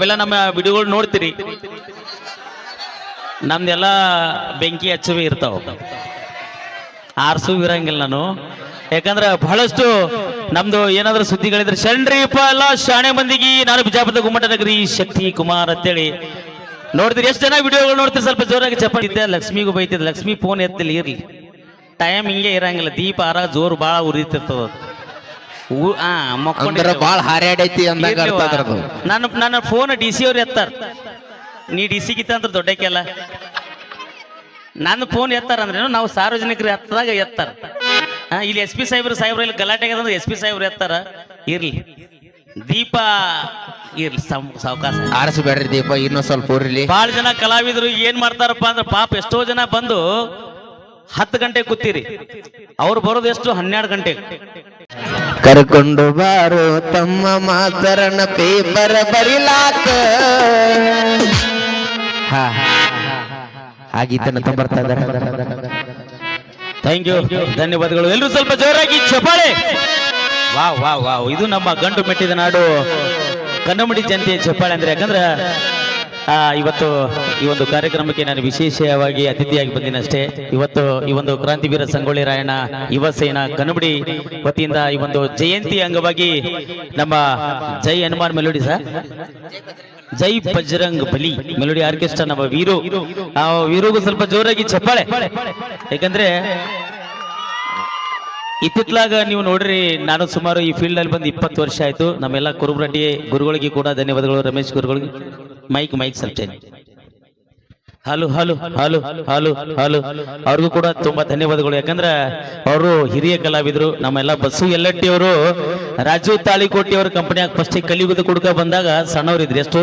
ಅವೆಲ್ಲ ನಮ್ಮ ವಿಡಿಯೋಗಳು ನೋಡ್ತೀರಿ. ನಮ್ದೆಲ್ಲ ಬೆಂಕಿ ಹಚ್ಚುವೆ ಇರ್ತಾವ. ಆರ್ಸು ಇರಂಗಿಲ್ಲ ನಾನು. ಯಾಕಂದ್ರೆ ಬಹಳಷ್ಟು ನಮ್ದು ಏನಾದ್ರೂ ಸುದ್ದಿಗಳಿದ್ರೆ ಶಣ್ರೀಪ ಎಲ್ಲ ಶಾಣೆ ಮಂದಿಗೆ, ನಾನು ಬಿಜಾಪುರದ ಗುಮ್ಮಟ ನಗರಿ ಶಕ್ತಿ ಕುಮಾರ್ ಅಂತೇಳಿ. ನೋಡ್ತೀರಿ, ಎಷ್ಟು ಜನ ವಿಡಿಯೋಗಳು ನೋಡ್ತೀರಿ, ಸ್ವಲ್ಪ ಜೋರಾಗಿ ಚಪ್ಪಿದ್ದೆ ಲಕ್ಷ್ಮಿಗೂ ಬೈತಿದ್ದೆ, ಲಕ್ಷ್ಮಿ ಫೋನ್ ಎತ್ತಿಲ್ಲ ಇರ್ಲಿ. ಟೈಮ್ ಹಿಂಗೆ ಇರಂಗಿಲ್ಲ, ದೀಪ ಆರ ಜೋರು ಭಾಳ ಉರಿತಿರ್ತದ. ಅಂದ್ರ. ಬಾಳ ಹಾರ್ಯಾಡೈತಿ ಅಂದಂಗ ಅರ್ಥ ಅದ್ರದ್ದು ನನ್ನ ನನ್ನ ಫೋನ್ ಡಿ ಸಿ ಅವ್ರು ಎತ್ತಾರ. ನೀ ಡಿ ಸಿ ಗಿತ್ತ ಅಂದ್ರೆ ದೊಡ್ಡಕ್ಕೆಲ್ಲ. ನನ್ನ ಫೋನ್ ಎತ್ತಾರ ಅಂದ್ರೆ ನಾವು ಸಾರ್ವಜನಿಕರು ಎತ್ತದಾಗ ಎತ್ತಾರ. ಇಲ್ಲಿ ಎಸ್ ಪಿ ಸಾಹೇಬ್ರು ಸಾಹೇಬ್ರು ಇಲ್ಲಿ ಗಲಾಟೆ ಅಂದ್ರೆ ಎಸ್ ಪಿ ಸಾಹೇಬ್ರು ಎತ್ತಾರ. ಇರ್ಲಿ. ದೀಪ ಇರ್ಲಿ ಸಾವಕಾಶ. ಆರಿಸಬೇಡ್ರಿ ದೀಪ ಇನ್ನೂ ಸ್ವಲ್ಪ ಊರಿಲಿ ಭಾಳ ಜನ ಕಲಾವಿದರು ಏನ್ ಮಾಡ್ತಾರಪ್ಪ ಅಂದ್ರೆ ಪಾಪ ಎಷ್ಟೋ ಜನ ಬಂದು ಹತ್ತು ಗಂಟೆ ಕೂತೀರಿ. ಅವ್ರು ಬರೋದು ಎಷ್ಟು? ಹನ್ನೆರಡು ಗಂಟೆಗೆ. ಕರ್ಕೊಂಡು ಬಾರೋ ತಮ್ಮ ಮಾತರನ ಪೇಪರ್ ಬರಿಲಾಕ ಹಾ ಆ ಗೀತನ ಬರ್ತಾ ಇದಾರೆ ಥ್ಯಾಂಕ್ ಯು ಧನ್ಯವಾದಗಳು ಎಲ್ಲರೂ ಸ್ವಲ್ಪ ಜೋರಾಗಿ ಚಪಾಳೆ ವಾವ್ ವಾವ್ ವಾವ್ ಇದು ನಮ್ಮ ಗಂಡು ಮೆಟ್ಟಿದ ನಾಡು ಕನ್ನಮಡಿ ಜನತೆಯ ಚಪ್ಪಾಳೆ ಅಂದ್ರೆ ಯಾಕಂದ್ರೆ ಇವತ್ತು ಈ ಒಂದು ಕಾರ್ಯಕ್ರಮಕ್ಕೆ ನಾನು ವಿಶೇಷವಾಗಿ ಅತಿಥಿಯಾಗಿ ಬಂದಿನಷ್ಟೇ. ಇವತ್ತು ಈ ಒಂದು ಕ್ರಾಂತಿವೀರ ಸಂಗೊಳ್ಳಿ ರಾಯಣ್ಣ ಯುವ ಸೇನಾ ಕನ್ನಮಡಿ ವತಿಯಿಂದ ಈ ಒಂದು ಜಯಂತಿ ಅಂಗವಾಗಿ ನಮ್ಮ Jai Hanuman melody sir. Jai Bajrang Bali melody orchestra ನಮ್ಮ ವೀರು. ಆ, ವೀರುಗೂ ಸ್ವಲ್ಪ ಜೋರಾಗಿ ಚಪ್ಪಾಳೆ. ಯಾಕಂದ್ರೆ ಇತ್ತಿತ್ಲಾಗ ನೀವು ನೋಡ್ರಿ, ನಾನು ಸುಮಾರು ಈ ಫೀಲ್ಡ್ ಅಲ್ಲಿ ಬಂದು ಇಪ್ಪತ್ತು ವರ್ಷ ಆಯ್ತು. ನಮ್ಮೆಲ್ಲ ಕುರುಬ್ರಡ್ಡಿ ಗುರುಗಳಿಗೆ ಕೂಡ ಧನ್ಯವಾದಗಳು, ರಮೇಶ್ ಗುರುಗಳಿಗೆ. మైక్ మైక్ సెలెక్ట్ చేయండి ಹಾಲು, ಹಲೋ, ಹಾಲು ಹಾಲು ಹಾಲು. ಅವ್ರಿಗೂ ಕೂಡ ತುಂಬಾ ಧನ್ಯವಾದಗಳು. ಯಾಕಂದ್ರೆ ಅವರು ಹಿರಿಯ ಕಲಾವಿದರು, ನಮ್ಮೆಲ್ಲ ಬಸ್ಸು ಎಲ್ಲಟ್ಟಿ ಅವರು ರಾಜು ತಾಳಿಕೋಟಿ ಅವ್ರ ಕಂಪನಿಯಾಗ ಫಸ್ಟ್ ಕಲಿಯುಗದ ಕುಡ್ಕ ಬಂದಾಗ ಸಣ್ಣವ್ರಿದ್ರು ಎಷ್ಟು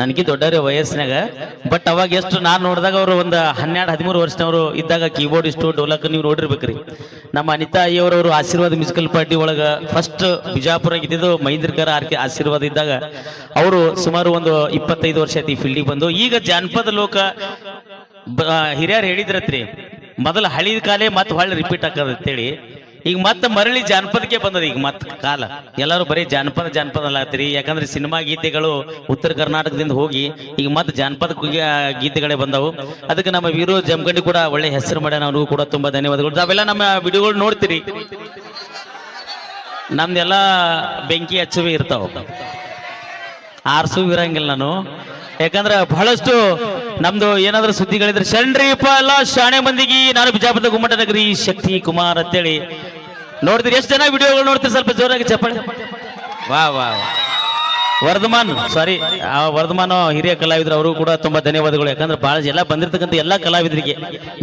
ನನಗೆ ದೊಡ್ಡವ್ರ ವಯಸ್ಸಿನಾಗ. ಬಟ್ ಅವಾಗ ಎಷ್ಟು ನಾನು ನೋಡಿದಾಗ ಅವರು ಒಂದು ಹನ್ನೆರಡು, ಹದಿಮೂರು ವರ್ಷದವರು ಇದ್ದಾಗ ಕೀಬೋರ್ಡ್ ಇಷ್ಟು, ಡೋಲಕ್ ನೀವು ನೋಡಿರ್ಬೇಕ್ರಿ. ನಮ್ಮ ಅನಿತಾ ಅಯ್ಯವರವರು ಆಶೀರ್ವಾದ ಮ್ಯೂಸಿಕಲ್ ಪಾರ್ಟಿ ಒಳಗ ಫಸ್ಟ್ ಬಿಜಾಪುರ ಇದ್ದಿದ್ದು ಮಹೇಂದ್ರಕರ ಆರ್ಕೆ ಆಶೀರ್ವಾದ ಇದ್ದಾಗ. ಅವರು ಸುಮಾರು ಒಂದು ಇಪ್ಪತ್ತೈದು ವರ್ಷ ಆಯ್ತು ಈ ಫೀಲ್ಡಿಗೆ ಬಂದು. ಈಗ ಜಾನಪದ ಲೋಕ ಹಿರಿಯರು ಹೇಳಿದ್ರತ್ರಿ, ಮೊದಲ ಹಳಿದ ಕಾಲೇ ಮತ್ತೆ ಹೊಳ್ಳಿ ರಿಪೀಟ್ ಆಕದ ಅಂತೇಳಿ. ಈಗ ಮತ್ತೆ ಮರಳಿ ಜಾನಪದಕ್ಕೆ ಬಂದದ ಈಗ ಮತ್ತೆ ಕಾಲ. ಎಲ್ಲರೂ ಬರೀ ಜಾನಪದ ಜಾನಪದ ಅಲ್ಲಾತ್ರಿ ಯಾಕಂದ್ರೆ ಸಿನಿಮಾ ಗೀತೆಗಳು ಉತ್ತರ ಕರ್ನಾಟಕದಿಂದ ಹೋಗಿ ಈಗ ಮತ್ತೆ ಜಾನಪದ ಗೀತೆಗಳೇ ಬಂದವು. ಅದಕ್ಕೆ ನಮ್ಮ ವೀರು ಜಮಗಂಡಿ ಕೂಡ ಒಳ್ಳೆ ಹೆಸರು ಮಾಡ್ಯಾನ. ಅವ್ರಿಗೂ ಕೂಡ ತುಂಬಾ ಧನ್ಯವಾದಗಳು. ಅವೆಲ್ಲ ನಮ್ಮ ವಿಡಿಯೋಗಳು ನೋಡ್ತೀರಿ. ನಮ್ದೆಲ್ಲ ಬೆಂಕಿ ಹಚ್ಚುವೆ ಇರ್ತಾವ. ಆರ್ಸು ಇರಂಗಿಲ್ಲ ನಾನು. ಯಾಕಂದ್ರೆ ಬಹಳಷ್ಟು ನಮ್ದು ಏನಾದ್ರೂ ಸುದ್ದಿಗಳಿದ್ರೆ ಶಣ್ರೀಪ ಅಲ್ಲ ಶಾಣೆ ಮಂದಿಗೆ ನಾನು ಬಿಜಾಪುರದ ಗುಮ್ಮಟ ನಗರಿ ಶಕ್ತಿ ಕುಮಾರ್ ಅಂತೇಳಿ. ನೋಡ್ತೀರಿ, ಎಷ್ಟು ಜನ ವಿಡಿಯೋಗಳು ನೋಡ್ತೀರಿ ಸ್ವಲ್ಪ ಜೋರಾಗಿ ಚಪ್ಪಾಳೆ. ವಾ ವಾ. ವರ್ಧಮಾನ್ ಸಾರಿ ಆ ವರ್ಧಮಾನ ಹಿರಿಯ ಕಲಾವಿದರು ಅವರು ಕೂಡ ತುಂಬಾ ಧನ್ಯವಾದಗಳು. ಯಾಕಂದ್ರೆ ಬಹಳ ಎಲ್ಲ ಬಂದಿರತಕ್ಕಂಥ ಎಲ್ಲ ಕಲಾವಿದರಿಗೆ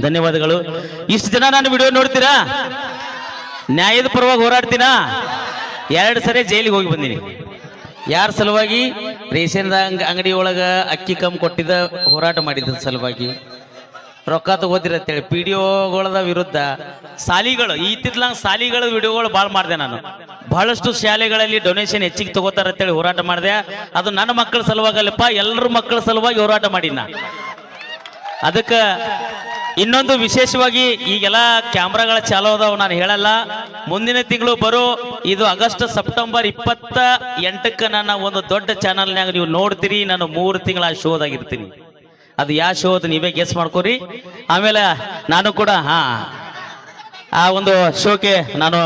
ಧನ್ಯವಾದಗಳು. ಇಷ್ಟು ಜನ ನಾನು ವಿಡಿಯೋ ನೋಡ್ತೀರಾ? ನ್ಯಾಯದ ಪರವಾಗಿ ಹೋರಾಡ್ತೀನಾ ಎರಡು ಸರಿ ಜೈಲಿಗೆ ಹೋಗಿ ಬಂದೀನಿ. ಯಾರ ಸಲುವಾಗಿ? ರೇಷನ್ ಅಂಗಡಿ ಒಳಗ ಅಕ್ಕಿ ಕಮ್ಮಿ ಕೊಟ್ಟಿದ್ದ ಹೋರಾಟ ಮಾಡಿದ ಸಲುವಾಗಿ. ರೊಕ್ಕ ತಗೋತಿರ ಅಂತೇಳಿ. ಪಿ ಡಿ ಒಗಳದ ವಿರುದ್ಧ ಸಾಲಿಗಳು ಇತ್ತಿತ್ಲಂಗ್ ಸಾಲಿಗಳ ವಿಡಿಯೋಗಳು ಭಾಳ ಮಾಡಿದೆ ನಾನು. ಬಹಳಷ್ಟು ಶಾಲೆಗಳಲ್ಲಿ ಡೊನೇಷನ್ ಹೆಚ್ಚಿಗೆ ತಗೋತಾರ ಅಂತೇಳಿ ಹೋರಾಟ ಮಾಡಿದೆ. ಅದು ನನ್ನ ಮಕ್ಕಳ ಸಲುವಾಗಲ್ಲಪ್ಪ, ಎಲ್ಲರ ಮಕ್ಕಳ ಸಲುವಾಗಿ ಹೋರಾಟ ಮಾಡಿನ ಅದಕ್ಕೆ ಇನ್ನೊಂದು ವಿಶೇಷವಾಗಿ ಈಗೆಲ್ಲ ಕ್ಯಾಮ್ರಾಗಳ ಚಾಲೋ ಅದಾವ, ನಾನು ಹೇಳಲ್ಲ. ಮುಂದಿನ ತಿಂಗಳು ಬರೋ ಇದು ಆಗಸ್ಟ್ ಸೆಪ್ಟೆಂಬರ್ ಇಪ್ಪತ್ತ ಎಂಟಕ್ಕೆ ನನ್ನ ಒಂದು ದೊಡ್ಡ ಚಾನಲ್ನಾಗ ನೀವು ನೋಡ್ತೀರಿ, ನಾನು ಮೂರು ತಿಂಗಳ ಶೋದಾಗಿರ್ತೀನಿ ಅದು ಯಾವ ಶೋ ಅದು ನೀವೇ ಗೆಸ್ ಮಾಡ್ಕೋರಿ. ಆಮೇಲೆ ನಾನು ಕೂಡ, ಹಾ, ಆ ಒಂದು ಶೋಕೆ ನಾನು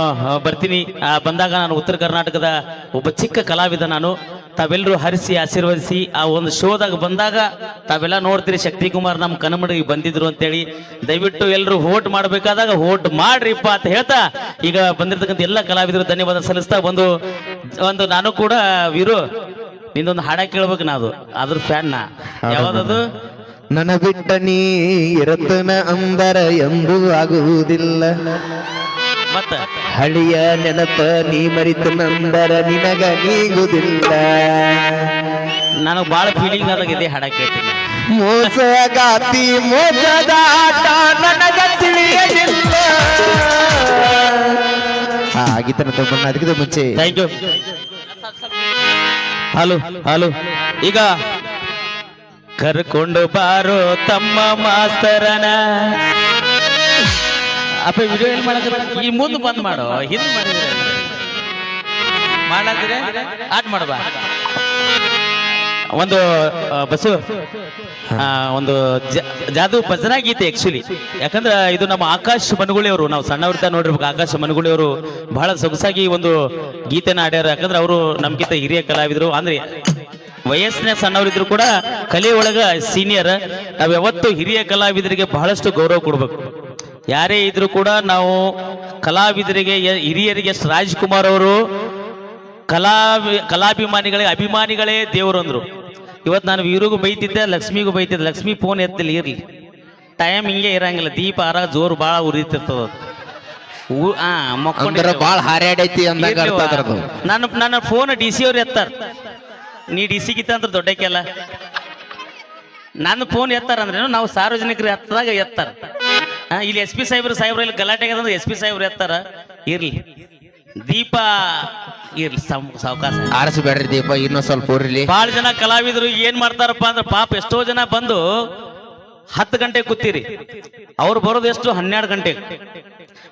ಬರ್ತೀನಿ. ಬಂದಾಗ ನಾನು ಉತ್ತರ ಕರ್ನಾಟಕದ ಒಬ್ಬ ಚಿಕ್ಕ ಕಲಾವಿದ ನಾನು. ತಾವೆಲ್ಲರೂ ಹರಿಸಿ ಆಶೀರ್ವದಿಸಿ ಆ ಒಂದು ಶೋದಾಗ ಬಂದಾಗ ತಾವೆಲ್ಲ ನೋಡ್ತೀರಿ ಶಕ್ತಿ ಕುಮಾರ್ ನಮ್ಮ ಕನ್ನಮಡಿಗೆ ಬಂದಿದ್ರು ಅಂತೇಳಿ. ದಯವಿಟ್ಟು ಎಲ್ಲರೂ ಹೋಟ್ ಮಾಡಬೇಕಾದಾಗ ಹೋಟ್ ಮಾಡ್ರಿಪ್ಪ ಅಂತ ಹೇಳ್ತಾ ಈಗ ಬಂದಿರತಕ್ಕಂಥ ಎಲ್ಲ ಕಲಾವಿದರು ಧನ್ಯವಾದ ಸಲ್ಲಿಸ್ತಾ ಒಂದು ಒಂದು ನಾನು ಕೂಡ ವೀರು ನಿಂದೊಂದು ಹಾಡ ಕೇಳ್ಬೇಕು ನಾ ಅದು ಅದ್ರ ಫ್ಯಾನ್ ನಾ ಯಾವ್ದದು? ನನ್ನ ಬಿಟ್ಟ ನೀ ಇರತನ ಅಂದರ ಎಂದು ಆಗುವುದಿಲ್ಲ. ಮತ್ತ? ಹಳಿಯ ನೆನಪ ನೀ ಮರಿತು ನಂದರ ನಿನಗ ನೀಗುದಿಲ್ಲ. ನನಗೆ ಭಾಳ ಫೀಲಿಂಗ್ ಆದಾಗಿದೆ ಹಾಡ ಕೇಳ್ತೀನಿ. ಮೋಸಗಾತಿ ಮೋಸದ ಆಟ ನನಗ ತಿಳಿಯಲಿಲ್ಲ. ಆ ಗೀತನ ತಗೊಂಡ ಅದಕ್ಕಿಂತ ಮುಂಚೆ. Thank you hello hello. ಈಗ ಕರ್ಕೊಂಡು ಬಾರೋ ತಮ್ಮ ಮಾಸ್ತರನ. ಅಪ್ಪ ವಿಡಿಯೋ ಏನ್ ಮಾಡಕ್ಕೆ ಈ ಮುಂದೆ ಬಂದ್ ಮಾಡೋ, ಹಿಂದ್ ಮಾಡಿದ್ರೆ ಮಾಡಾದ್ರೆ ಆಟ್ ಮಾಡಬಾ ಒಂದು ಬಸು ಬಸ್ಸು ಒಂದು ಜಾದು ಭಜನಾ ಗೀತೆ ಆಕ್ಚುಲಿ ಯಾಕಂದ್ರೆ ಇದು ನಮ್ಮ ಆಕಾಶ್ ಅವರು ನಾವು ಸಣ್ಣವ್ರಿಂದ ನೋಡಿರ್ಬೇಕು ಆಕಾಶ್ ಅವರು ಬಹಳ ಸೊಗಸಾಗಿ ಒಂದು ಗೀತೆನ ಆಡ್ಯಾರ ಯಾಕಂದ್ರೆ ಅವರು ನಮ್ಗಿಂತ ಹಿರಿಯ ಕಲಾವಿದರು. ಅಂದ್ರೆ ವಯಸ್ಸಿನ ಸಣ್ಣವರಿದ್ರು ಕೂಡ ಕಲೆ ಒಳಗ ಸೀನಿಯರ್ ನಾವ್ ಯಾವತ್ತು ಹಿರಿಯ ಕಲಾವಿದರಿಗೆ ಬಹಳಷ್ಟು ಗೌರವ ಕೊಡ್ಬೇಕು. ಯಾರೇ ಇದ್ರು ಕೂಡ ನಾವು ಕಲಾವಿದರಿಗೆ ಹಿರಿಯರಿಗೆ ರಾಜ್ಕುಮಾರ್ ಅವರು ಕಲಾ ಕಲಾಭಿಮಾನಿಗಳೇ ಅಭಿಮಾನಿಗಳೇ ದೇವರು ಅಂದರು. ಇವತ್ತು ನಾನು ವೀರಿಗೂ ಬೈತಿದ್ದೆ ಲಕ್ಷ್ಮಿಗೂ ಬೈತಿದ್ದೆ. ಲಕ್ಷ್ಮಿ ಫೋನ್ ಎತ್ತಿಲ್ಲ ಇರಲಿ. ಟೈಮ್ ಹಿಂಗೆ ಇರಂಗಿಲ್ಲ. ದೀಪ ಆರ ಜೋರು ಭಾಳ ಉರಿತಿರ್ತದ ಭಾಳ ಹಾರ್ಯಾಡೈತಿ ನನ್ನ ನನ್ನ ಫೋನ್ ಡಿ ಸಿ ಅವ್ರು ಎತ್ತಾರ. ನೀ ಡಿ ಸಿ ಗಿತ್ತ ಅಂದ್ರೆ ದೊಡ್ಡಕ್ಕೆಲ್ಲ. ನನ್ನ ಫೋನ್ ಎತ್ತಾರ ಅಂದ್ರೆ ನಾವು ಸಾರ್ವಜನಿಕರು ಎತ್ತದಾಗ ಎತ್ತಾರ. ಇಲ್ಲಿ ಎಸ್ ಪಿ ಸಾಹೇಬ್ರು ಸಾಹೇಬ್ರು ಇಲ್ಲಿ ಗಲಾಟೆ ಅಂದ್ರೆ ಎಸ್ ಪಿ ಸಾಹೇಬ್ರು ಎತ್ತಾರ. ಇರ್ಲಿ. ದೀಪ ಇರ್ಲಿ ಸಾವಕಾಶ ಆರಿಸ್ಬೇಡ್ರಿ ದೀಪ ಇನ್ನೊಂದ್ ಸ್ವಲ್ಪ ಊರ್ಲಿ ಬಹಳ ಜನ ಕಲಾವಿದರು ಏನ್ ಮಾಡ್ತಾರಪ್ಪ ಅಂದ್ರೆ ಪಾಪ ಎಷ್ಟೋ ಜನ ಬಂದು ಹತ್ತು ಗಂಟೆ ಕೂತೀರಿ. ಅವ್ರು ಬರೋದು ಎಷ್ಟು? ಹನ್ನೆರಡು ಗಂಟೆ.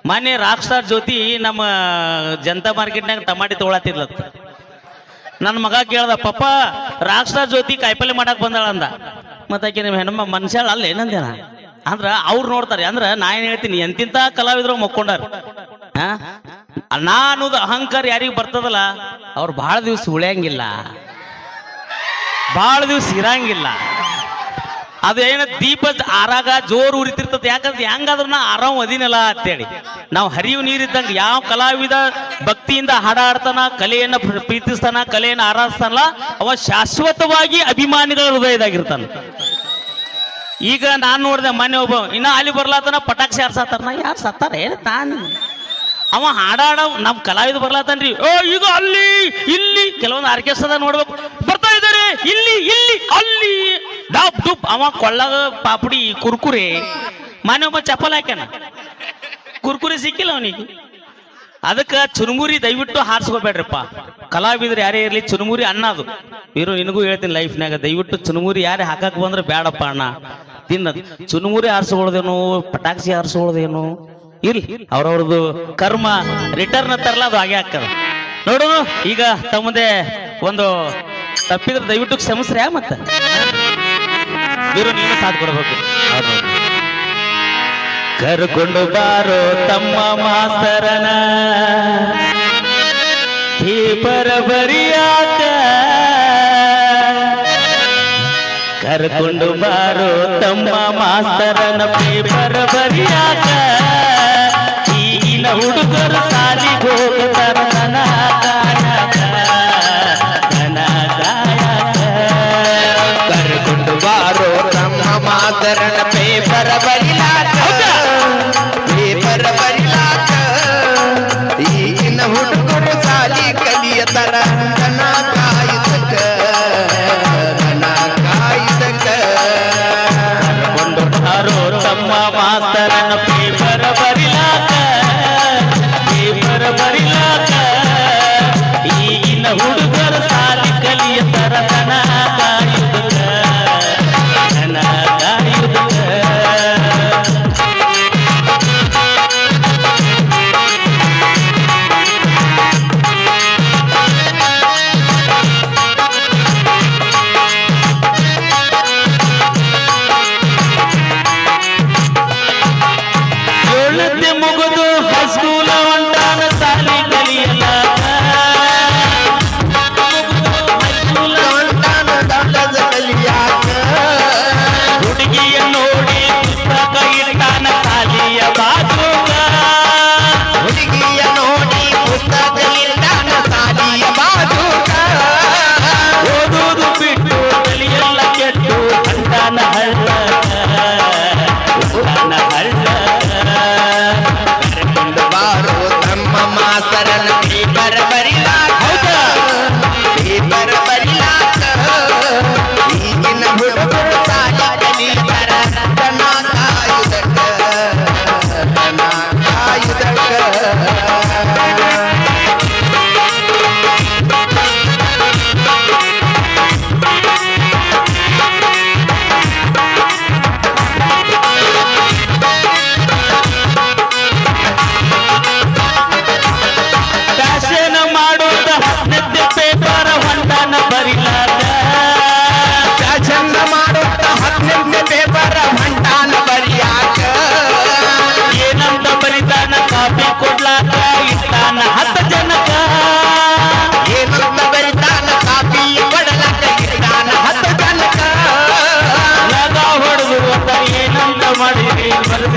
ಮೊನ್ನೆ ರಾಕ್ ಸ್ಟಾರ್ ಜ್ಯೋತಿ ನಮ್ಮ ಜನತಾ ಮಾರ್ಕೆಟ್ನಾಗ ಟಮಾಟಿ ತೊಗೊಳತಿದ್ಲತ್ತ ನನ್ನ ಮಗ ಕೇಳ್ದ ಪಪ್ಪ ರಾಕ್ ಸ್ಟಾರ್ ಜ್ಯೋತಿ ಕಾಯಿಪಲ್ಲೆ ಮಾಡಕ್ ಬಂದಾಳ ಅಂದ ಮತ್ತೆ ಆಕೆ ನಿಮ್ಮ ಹೆಣ್ಮ ಮನುಷ್ಯ ಅಲ್ಲ ಏನಂದೇನ ಅಂದ್ರ ಅವ್ರು ನೋಡ್ತಾರೆ, ಅಂದ್ರ ನಾ ಏನ್ ಹೇಳ್ತೀನಿ, ಎಂತಿಂತ ಕಲಾವಿದ್ರು ಮಕ್ಕೊಂಡಾರ. ನಾ ಅನ್ನೋದು ಅಹಂಕಾರ ಯಾರಿಗೆ ಬರ್ತದಲ್ಲ, ಅವ್ರು ಬಹಳ ದಿವ್ಸ ಉಳಿಯಂಗಿಲ್ಲ. ಬಹಳ ದಿವ್ಸ ಇರಂಗಿಲ್ಲ. ಅದು ಏನ ದೀಪ ಆರಾಗ ಜೋರು ಉರಿತಿರ್ತದೆ, ಯಾಕಂದ್ರೆ ಹೆಂಗಾದ್ರೂ ನಾ ಆರಾಮ್ ಅದಿನಲ್ಲ ಅಂತೇಳಿ. ನಾವು ಹರಿವು ನೀರಿದ್ದಂಗೆ ಯಾವ ಕಲಾವಿದ ಭಕ್ತಿಯಿಂದ ಹಾಡಾಡ್ತಾನ, ಕಲೆಯನ್ನ ಪ್ರ- ಪ್ರೀತಿಸ್ತಾನ, ಕಲೆಯನ್ನ ಆರಾಧಿಸ್ತಾನಲ್ಲ, ಅವ ಶಾಶ್ವತವಾಗಿ ಅಭಿಮಾನಿಗಳ ಹೃದಯದಾಗಿರ್ತಾನ ಈಗ ನಾನು ನೋಡಿದೆ ಮೊನ್ನೆ ಒಬ್ಬ, ಇನ್ನ ಅಲ್ಲಿ ಬರ್ಲಾತನ ಪಟಾಕ್ಷಿ ಹಾರ್ಸತ್ತಾರ ನಾ ಯಾರು ಸತ್ತಾರ ಏನು ತಾನು? ಅವ ಹಾಡಾಡ ನಮ್ಮ ಕಲಾವಿದ ಬರ್ಲಾತನ್ರಿ. ಓ, ಈಗ ಅಲ್ಲಿ, ಇಲ್ಲಿ, ಕೆಲವೊಂದು ಆರ್ಕೆಸ್ಟ್ರಾದ ನೋಡ್ಬೇಕು. ಬರ್ತಾ ಇದ್ದಾರೆ ಇಲ್ಲಿ ಇಲ್ಲಿ, ಅಲ್ಲಿ. ಡಾಪ್ ಡುಬ್, ಅವ ಕೊಳ್ಳಗ ಪಾಪಡಿ ಕುರ್ಕುರೆ. ಮನೆ ಒಬ್ಬ ಚಪ್ಪಲ್ ಹಾಕ್ಯಾನ. ಕುರ್ಕುರೆ ಸಿಕ್ಕಿಲ್ಲ ಅವನಿಗೆ. ಅದಕ್ಕೆ ಚುರುಮುರಿ ದಯವಿಟ್ಟು ಹಾರಿಸ್ಕೋಬೇಡ್ರಪ್ಪ. ಕಲಾವಿದ್ರು ಯಾರೇ ಇರಲಿ, ಚುರುಮುರಿ ಅನ್ನೋದು ಇರು ನಿನಗೂ ಹೇಳ್ತೀನಿ ಲೈಫ್ನಾಗ ದಯವಿಟ್ಟು ಚುರುಮುರಿ ಯಾರೇ ಹಾಕಕ್ ಬಂದ್ರೆ ಬೇಡಪ್ಪ ಅಣ್ಣ. ತಿನ್ನ ಚುನುಮುರಿ ಆರಿಸ್ಕೊಳ್ದೇನು ಪಟಾಕ್ಷಿ ಆರಿಸ್ಕೊಳ್ದೇನು ಇರ್ಲಿ, ಅವ್ರವ್ರದ್ದು ಕರ್ಮ ರಿಟರ್ನ್ ತರಲ, ಅದು ಹಾಗೆ ಆಗ್ತದೆ. ನೋಡೋಣ ಈಗ ತಮ್ಮದೇ ಒಂದು ತಪ್ಪಿದ್ರೆ ದಯವಿಟ್ಟು ಕ್ಷಮಿಸ್ರಿ ಮತ್ತೆ? ಇರು, ನೀನು ಸಾಥ್ ಕೊಡ್ಬೇಕು. ಕರ್ಕೊಂಡು ಬಾರೋ ತಮ್ಮ ಮಾಸ್ತರನ ಈ ಬರಿಯಾಕ ಕರ್ಕೊಂಡು ಬಾರೋ ತಮ್ಮ ಮಾಸ್ತರನ ಪೇಪರ್ ಬರಿಯಾಕ ಈಗಿನ ಹುಡುಗರು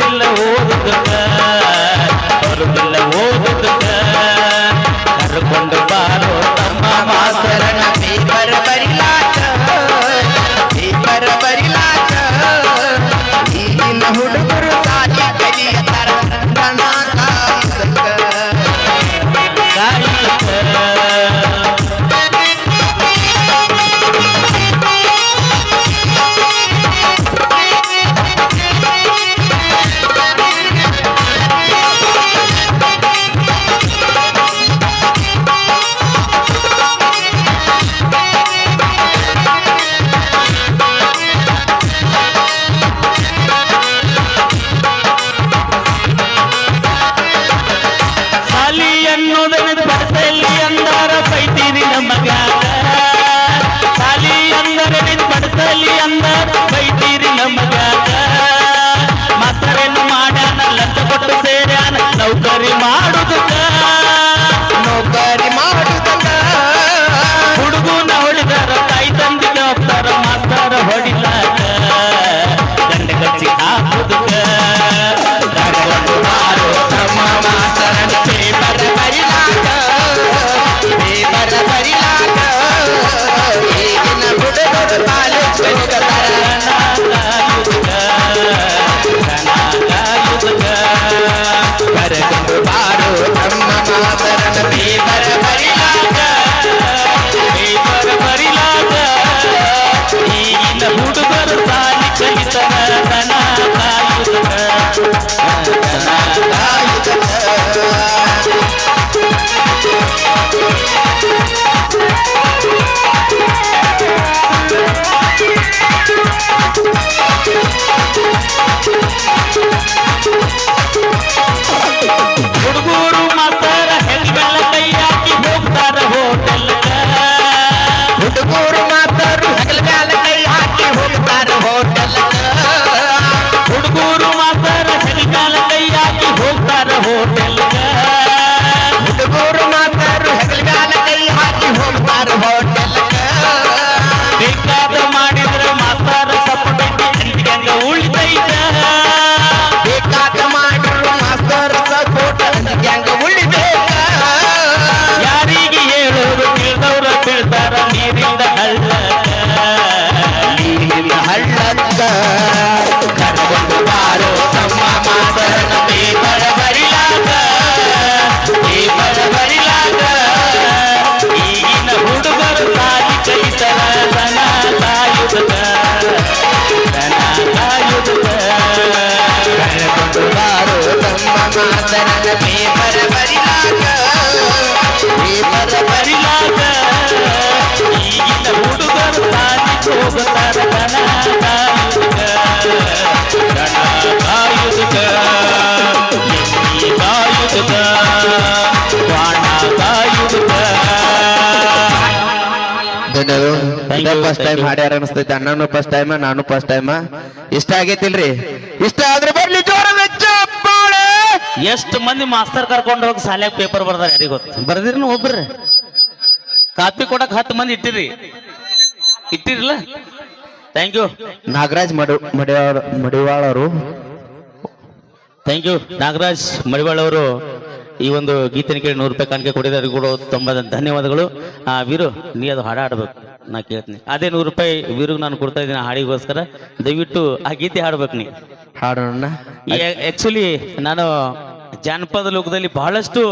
ಇಲ್ಲ ಓ you, ಫಸ್ಟ್ ಟೈಮ್. ಹಾಡ್ಯಾರ ಅನಿಸ್ತೈತಿ. ಅಣ್ಣನು ಫಸ್ಟ್ ಟೈಮ್ ನಾನು ಫಸ್ಟ್ ಟೈಮ್ ಇಷ್ಟ ಆಗೈತಿಲ್ರಿ? ಇಷ್ಟ ಆದ್ರೆ ಬರ್ಲಿ ಜೋರ ಎಷ್ಟು ಮಂದಿ ಮಾಸ್ತರ್ ಕರ್ಕೊಂಡು ಹೋಗಿ ಸಾಲ್ಯಾಗ ಪೇಪರ್ ಬರ್ದಾರ ಯಾರಿಗ ಗೊತ್ತು? ಬರ್ದಿರಿ ಒಬ್ರಿ. ಕಾಪಿ ಕೊಡಕ್ ಹತ್ತು ಮಂದಿ ಇಟ್ಟಿರಿ. ಇಟ್ಟಿರಲ್ಲ ಥ್ಯಾಂಕ್ ಯು ನಾಗರಾಜ್ ಮಡಿವಾಳ ಮಡಿವಾಳ ಮಡಿವಾಳ್ ಅವರು ಥ್ಯಾಂಕ್ ಯು ನಾಗರಾಜ್ ಮಡಿವಾಳ ಅವರು ಈ ಒಂದು ಗೀತನ ಕೇಳಿ ನೂರು ರೂಪಾಯಿ ಕಾಣಿಕೆ ಕೊಡಿದಾರೆ ಕೂಡ ತುಂಬ ಧನ್ಯವಾದಗಳು. ಆ ವೀರು ನೀ ಅದು ಹಾಡ ಆಡ್ಬೇಕು ನಾ ಕೇಳ್ತೀನಿ. ಅದೇ ನೂರು ರೂಪಾಯಿ ವೀರಿಗೆ ನಾನು ಕೊಡ್ತಾ ಇದ್ದೀನಿ ಹಾಡಿಗೋಸ್ಕರ. ದಯವಿಟ್ಟು ಆ ಗೀತೆ ಹಾಡ್ಬೇಕು ನೀ ಹಾಡೋಣ. ಆಕ್ಚುಲಿ ನಾನು ಜಾನಪದ ಲೋಕದಲ್ಲಿ ಬಹಳಷ್ಟು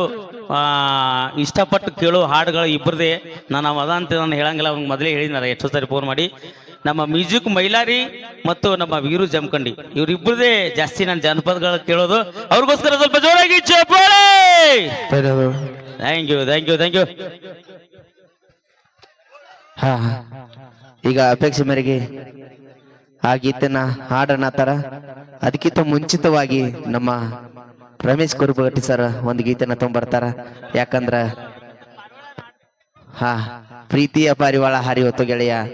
ಇಷ್ಟಪಟ್ಟು ಕೇಳೋ ಹಾಡುಗಳು ಇಬ್ಬರದೇ ನಾನು ಅದ ಅಂತ ನಾನು ಹೇಳಂಗಿಲ್ಲ. ಅವ್ನಿಗೆ ಮೊದಲೇ ಹೇಳಿದ್ನಲ್ಲ ಎಷ್ಟೋ ಸಾರಿ ಫೋನ್ ಮಾಡಿ. ನಮ್ಮ ಮ್ಯೂಸಿಕ್ ಮೈಲಾರಿ ಮತ್ತು ನಮ್ಮ ವೀರು ಜಮಖಂಡಿ. ಇವರಿಬ್ಬರದೇ ಜಾಸ್ತಿ ನಾನು ಜಾನಪದಗಳು ಕೇಳೋದು. ಅವ್ರಿಗೋಸ್ಕರ ಸ್ವಲ್ಪ ಜೋರಾಗಿ ಚಪ್ಪಾಳೆ! Thank you thank you thank you ಈಗ ಅಪೇಕ್ಷೆ ಮೇರೆಗೆ ಆ ಗೀತೆನ ಹಾಡೋಣ ತರ ಅದಕ್ಕಿಂತ ಮುಂಚಿತವಾಗಿ ನಮ್ಮ ರಮೇಶ್ ಕುರುಬಗಟ್ಟಿ ಸರ್ ಒಂದು ಗೀತೆನ ತೊಗೊಂಬರ್ತಾರ ಯಾಕಂದ್ರ, ಹಾ, ಪ್ರೀತಿಯ ಪಾರಿವಾಳ ಹೊತ್ತು ಗೆಳೆಯ.